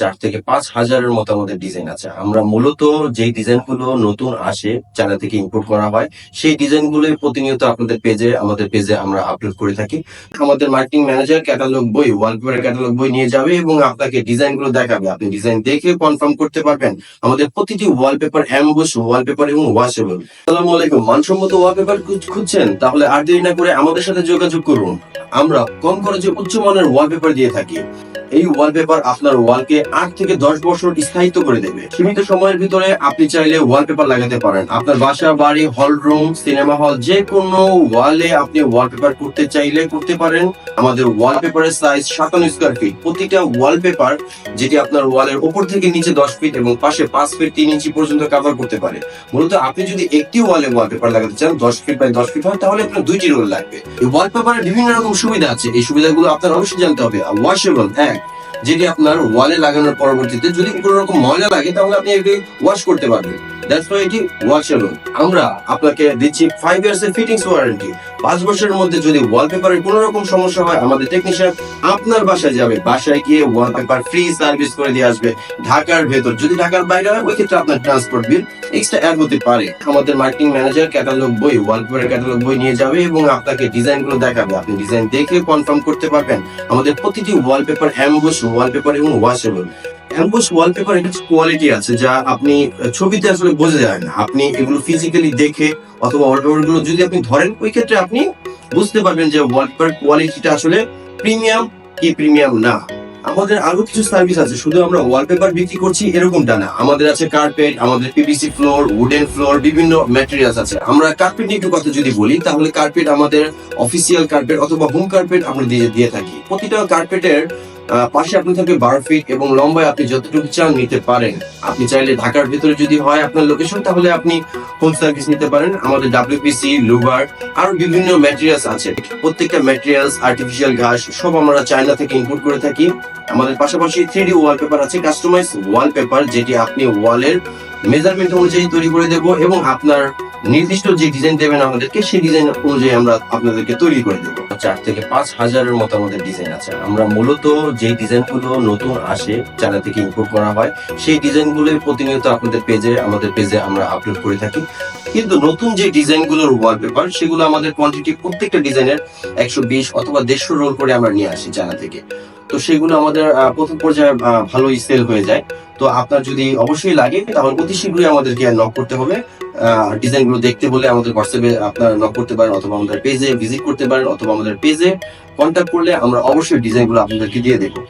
চার থেকে পাঁচ হাজারের মতো আমাদের ডিজাইন আছে। আমরা মূলত যেই ডিজাইনগুলো নতুন আসে চায়না থেকে ইম্পোর্ট করা হয়, সেই ডিজাইনগুলো প্রতিনিয়ত আপনাদের পেজে আমাদের পেজে আমরা আপলোড করে থাকি। আমাদের মার্কেটিং ম্যানেজার ক্যাটালগ বই ওয়ালপেপারের ক্যাটালগ বই নিয়ে যাবে এবং আপনাকে ডিজাইনগুলো দেখাবে। আপনি ডিজাইন দেখে কনফার্ম করতে পারবেন আমাদের প্রতিটি ওয়ালপেপার অ্যাম্বুশ ওয়ালপেপার এবং ওয়াশেবল আসসালামু আলাইকুম। মানসম্মত ওয়ালপেপার খুঁজছেন? তাহলে আর দেরি না করে আমাদের সাথে যোগাযোগ করুন। আমরা কম খরচে উচ্চমানের ওয়ালপেপার দিয়ে থাকি। এই ওয়ালপেপার আপনার ওয়ালকে আট থেকে দশ বছর স্থায়িত্ব করে দেবে। সীমিত সময়ের ভিতরে আপনি চাইলে ওয়ালপেপার লাগাতে পারেন। আপনার বাসা, বাড়ি হল রুম সিনেমা হল যে কোনো ওয়ালে আপনি ওয়ালপেপার করতে চাইলে করতে পারেন। আমাদের ওয়ালপেপারের সাইজ সাতান্ন স্কোয়ার ফিট প্রতিটা ওয়ালপেপার যেটি আপনার ওয়ালের উপর থেকে নিচে দশ ফিট এবং পাশে পাঁচ ফিট তিন ইঞ্চি পর্যন্ত কাভার করতে পারে। মূলত আপনি যদি একটি ওয়ালে ওয়ালপেপার লাগাতে চান, দশ ফিট বাই দশ ফিট হয়, তাহলে আপনার দুইটি রোল লাগবে। এই ওয়ালপেপারের বিভিন্ন রকম সুবিধা আছে। এই সুবিধাগুলো আপনার অবশ্যই জানতে হবে। ওয়াশেবল এক যেটি আপনার ওয়ালে লাগানোর পরবর্তীতে যদি কোনো রকম ময়লা লাগে, তাহলে আপনি এটি ওয়াশ করতে পারবেন। দ্যাটস ওয়াই এটি ওয়াশেবল আমরা আপনাকে দিচ্ছি ফাইভ ইয়ার্স এর ফিটিংস ওয়ারেন্টি পাঁচ বছরের মধ্যে যদি ওয়ালপেপারের কোনো রকম সমস্যা হয়, আমাদের টেকনিশিয়ান আপনার বাসায় যাবে। বাসায় গিয়ে ওয়ালপেপার ফ্রি সার্ভিস করে দিয়ে আসবে ঢাকার ভেতর। যদি ঢাকার বাইরে হয়, ওই ক্ষেত্রে আপনার ট্রান্সপোর্ট বিল এক্সট্রা অ্যাড হতে পারে। আমাদের মার্কেটিং ম্যানেজার ক্যাটালগ বই ওয়ালপেপারের ক্যাটালগ বই নিয়ে যাবে এবং আপনাকে ডিজাইনগুলো দেখাবে। আপনি ডিজাইন দেখে কনফার্ম করতে পারবেন। আমাদের প্রতিটি ওয়ালপেপার অ্যাম্বুশ ওয়ালপেপার এবং ওয়াশেবল অ্যাম্বুশ ওয়ালপেপার একটা কোয়ালিটি আছে যা আপনি ছবিতে আসলে বোঝা যায় না। আপনি এগুলো ফিজিক্যালি দেখে অথবা ওয়ালপেপার যদি আপনি ধরেন, ওই ক্ষেত্রে আপনি বুঝতে পারবেন যে ওয়ালপেপার কোয়ালিটিটা আসলে প্রিমিয়াম কি প্রিমিয়াম না। আমাদের আরও কিছু সার্ভিস আছে, শুধু আমরা ওয়ালপেপার বিক্রি করছি এরকমটা না। আমাদের আছে কার্পেট আমাদের পিভিসি ফ্লোর উডেন ফ্লোর বিভিন্ন ম্যাটেরিয়ালস আছে। আমরা কার্পেট নিয়ে একটু কথা যদি বলি, তাহলে কার্পেট আমাদের অফিসিয়াল কার্পেট অথবা হোম কার্পেট আমরা দিয়ে দিয়ে থাকি। প্রতিটা কার্পেটের পাশে আপনি থাকবে বারো ফিট এবং লম্বায় আপনি যতটুকু চান নিতে পারেন। আপনি চাইলে ঢাকার ভিতরে যদি হয় আপনার লোকেশন তাহলে আপনি হোম সার্ভিস নিতে পারেন। আমাদের ডাব্লিউপিসি লুবার আরও বিভিন্ন ম্যাটেরিয়ালস আছে। প্রত্যেকটা ম্যাটেরিয়ালস আর্টিফিশিয়াল ঘাস, সব আমরা চায়না থেকে ইম্পোর্ট করে থাকি। আমাদের পাশাপাশি থ্রি ওয়ালপেপার আছে কাস্টমাইজ ওয়ালপেপার যেটি আপনি ওয়ালের মেজারমেন্ট অনুযায়ী তৈরি করে দেব এবং আপনার নির্দিষ্ট যে ডিজাইন দেবেন আমাদেরকে, সেই ডিজাইন অনুযায়ী আমরা আপনাদেরকে তৈরি করে দেবো। চার থেকে পাঁচ হাজারের মতো আমাদের ডিজাইন আছে। আমরা মূলত যে ডিজাইনগুলো নতুন আসে, চায়না থেকে ইম্পোর্ট করা হয়, সেই ডিজাইনগুলো প্রতিনিয়ত আপনাদের পেজে আমাদের পেজে আমরা আপলোড করে থাকি। কিন্তু নতুন যে ডিজাইন ডিজাইনগুলোর ওয়ালপেপার সেগুলো আমাদের কোয়ান্টিটি প্রত্যেকটা ডিজাইনের একশো বিশ অথবা দেড়শো রোল করে আমরা নিয়ে আসি চায়না থেকে। তো সেগুলো আমাদের প্রথম পর্যায়ে ভালোই সেল হয়ে যায়। তো আপনার যদি অবশ্যই লাগে, তাহলে অতি শীঘ্রই আমাদেরকে নক করতে হবে। ডিজাইনগুলো দেখতে বলে আমাদের হোয়াটসঅ্যাপে আপনারা নক করতে পারেন অথবা আমাদের পেজে ভিজিট করতে পারেন অথবা আমাদের পেজে কন্ট্যাক্ট করলে আমরা অবশ্যই ডিজাইনগুলো আপনাদেরকে দিয়ে দেবো।